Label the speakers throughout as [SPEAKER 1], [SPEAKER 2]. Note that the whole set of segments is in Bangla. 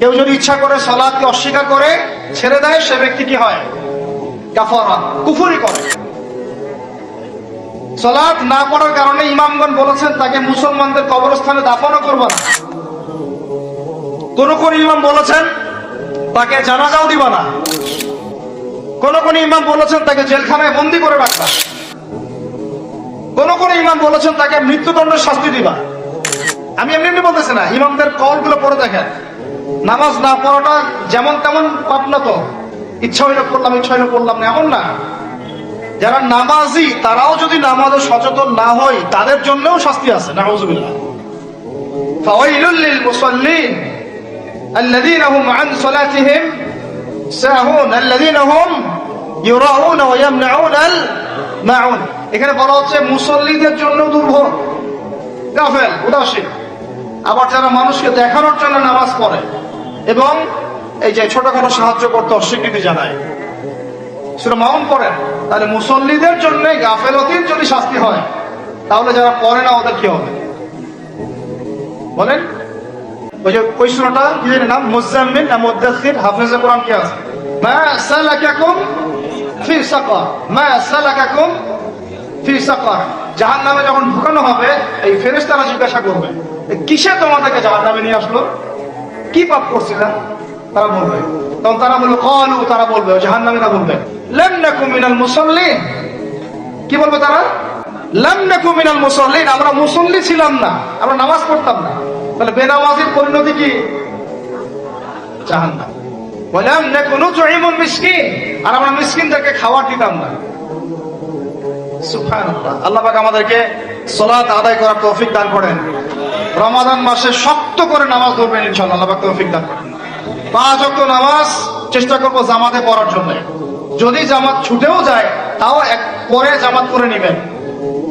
[SPEAKER 1] কেউ যদি ইচ্ছা করে সলাদকে অস্বীকার করে, ছেড়ে দেয়, সে ব্যক্তি কি হয়? কাফারা করে। সলাদ না পড়ার কারণে ইমামগণ বলেছেন, তাকে মুসলমানদের কবরস্থানে দাফনও করব না। কোন কোন ইমাম বলেছেন, তাকে জানাজাও দিবা না। কোন কোন ইমাম বলেছেন, তাকে জেলখানায় বন্দি করে রাখবা। কোন কোন ইমাম বলেছেন, তাকে মৃত্যুদণ্ডের শাস্তি দিবা। আমি এমনি এমনি বলতেছি না, ইমামদের কলগুলো পড়ে দেখেন। নামাজ না পড়াটা যেমন তেমন পাপ না তো ইচ্ছা হইলে পড়লাম ইচ্ছা হইলে পড়লাম না এমন না যারা নামাজি তারাও যদি নামাজে সচেতন না হয় তাদের জন্যও শাস্তি আছে নাউজুবিল্লাহ ফাওয়াইলুল লিল মুসাল্লিন الذين هم عن صلاتهم ساهون الذين هم يراؤون ويمنعون الماعون এখানে বলা হচ্ছে মুসল্লিদের জন্য দুর্ভোগ গাফেল উদাসীন আবার যারা মানুষকে দেখানোর জন্য নামাজ পড়ে এবং এই যে ছোটখাটো সাহায্য করতে অস্বীকৃতি জানায়। সেটা মাউন পড়েন, তাহলে মুসল্লিদের জন্য গাফেলতির যদি শাস্তি হয়, তাহলে যারা পড়ে না, ওদের কি হবে? বলেন। ওই যে, ওই সুরাটা কি জানি নাম? মুজাম্মিল না মুদাসসির? হাফেজে কোরআন কি আছে? মা সালাকাকুম ফি সাকার। মা সালাকাকুম ফি সাকার। জাহান্নামে যখন ঢুকানো হবে, এই ফেরেশতারা জিজ্ঞাসা করবে, "এ কিসে তোমাদেরকে জাহান্নামে নিয়ে আসলো? কি পাপ করছিলা? তারা বলবে। তখন তারা বলবে, কলু তারা বলবে, জাহান্নামীরা বলবে, লাম নাকুম মিনাল মুসাল্লিন কি বলবে তারা? লাম নাকুম মিনাল মুসাল্লিন আমরা মুসল্লি ছিলাম না, আমরা নামাজ পড়তাম না। তাহলে বেনামাজির পরিণতি কি? জাহান্নাম। বললাম না কোনো জহিমুল মিসকিন আর আমরা মিসকিনদেরকে খাবার দিতাম না। সুবহানাল্লাহ। আল্লাহ পাক আমাদেরকে সালাত আদায় করার তৌফিক দান করেন। রমাদান মাসে শক্ত করে নামাজ ধরবেন ইনশাআল্লাহ, আল্লাহ তৌফিক দান করেন। পাঁচ ওয়াক্ত নামাজ চেষ্টা করব জামাতে পড়ার জন্য। যদি জামাত ছুটেও যায়, তাও এক পরে জামাত করে নেবেন।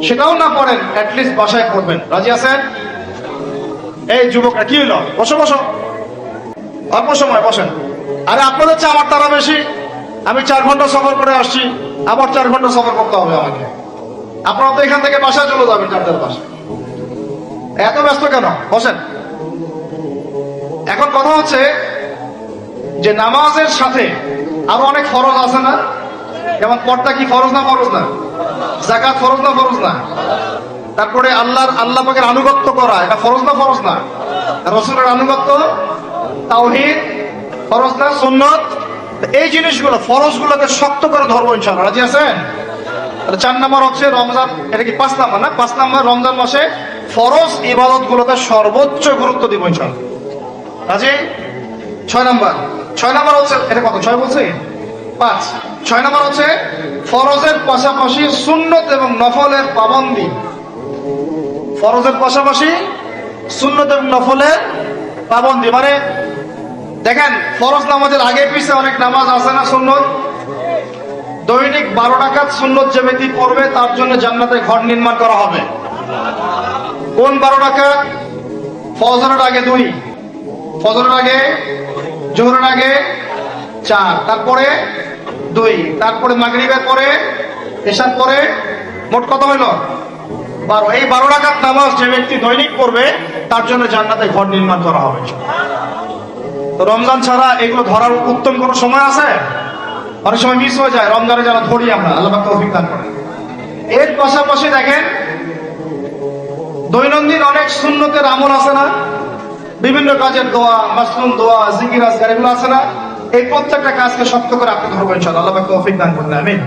[SPEAKER 1] সেটাও না পড়েন অ্যাটলিস্ট বাসায় পড়বেন। রাজি আছেন? এই যুবকরা, কি হলো বসো বসো। অল্প সময়, বসেন। আরে আপনাদের চেয়ে আমার তারা বেশি। আমি চার ঘণ্টা সফর করে আসছি, আবার চার ঘণ্টা সফর করতে হবে আমাকে। আপনারা তো এখান থেকে বাসায় চলে যাবেন চারটার বাসায়। এত ব্যস্ত কেন? বসেন। এখন কথা হচ্ছে যে নামাজের সাথে আরও অনেক ফরজ আছে না? যেমন পর্দা কি ফরজ না ফরজ না? জাকাত ফরজ না ফরজ না? তারপরে আল্লাহর, আল্লাহ পাকের আনুগত্য করা, এটা ফরজ না ফরজ না? রসুলের আনুগত্য, তাওহিদ, ফরজ না সুন্নত? এই জিনিসগুলো ফরজ গুলোকে শক্ত করে ধরবো ইনশাআল্লাহ। রাজি আছেন? চার নাম্বার হচ্ছে রমজান, এটা কি পাঁচ নাম্বার না? পাঁচ নাম্বার, রমজান মাসে ফরজ ইবাদত গুলোকে সর্বোচ্চ গুরুত্ব দিব ইনশাআল্লাহ। রাজি? ছয় নাম্বার। ছয় নাম্বার হচ্ছে, এটা কত? ছয় বলছে? পাঁচ। ছয় নাম্বার হচ্ছে ফরজের পাশাপাশি সুন্নত এবং নফলের পাবন্দি। ফরজের পাশাপাশি সুন্নত এবং নফলের পাবন্দি। মানে দেখেন, ফরজ নামাজের আগে পিছে অনেক নামাজ আছে না সুন্নত? দৈনিক বারো টাকা সুন্নত যে ব্যক্তি পড়বে, তার জন্য জান্নাতে ঘর নির্মাণ করা হবে। কোন বারো টাকা ফজরের আগে দুই, ফজরের আগে, জোহরের আগে চার, তারপরে দুই, তারপরে মাগরিবের পরে এসার পরে মোট কত হইল? বারো। এই বারো টাকার নামাজ যে ব্যক্তি দৈনিক পড়বে, তার জন্য জান্নাতে ঘর নির্মাণ করা হবে। রমজান ছাড়া এগুলো ধরার উত্তম কোনো সময় আছে? অনেক সময় মিস হয়ে যায় রমজানে যারা ধরি আমরা, আল্লাহ তৌফিক দান করেন। এর পাশাপাশি দেখেন, দৈনন্দিন অনেক সুন্নতের আমল আছে না? বিভিন্ন কাজের দোয়া মাসরুম দোয়া, জিকির, আজগার, এগুলো আছে না? এই প্রত্যেকটা কাজকে শক্ত করে আপনি ধরবেন, ইনশাআল্লাহ। আল্লাহ তৌফিক দান করেন, আমিন।